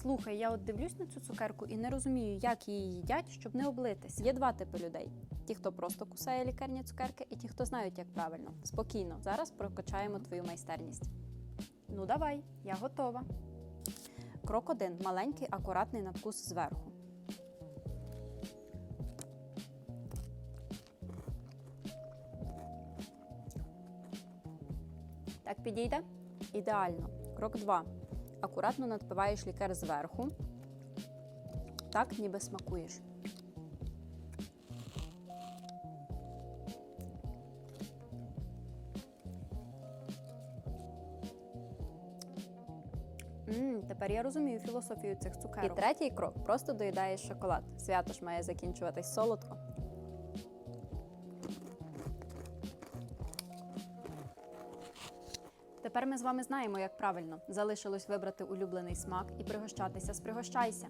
Слухай, я от дивлюсь на цю цукерку і не розумію, як її їдять, щоб не облитись. Є два типи людей: ті, хто просто кусає лікарні цукерки, і ті, хто знають, як правильно. Спокійно, зараз прокачаємо твою майстерність. Ну давай, я готова. Крок один маленький, акуратний надкус зверху. Так підійде? Ідеально. Крок 2. Акуратно надпиваєш лікер зверху. Так, ніби смакуєш. Мм, тепер я розумію філософію цих цукерок. І третій крок просто доїдаєш шоколад. Свято ж має закінчуватись солодко. Тепер ми з вами знаємо, як правильно. Залишилось вибрати улюблений смак і пригощатися з пригощайся.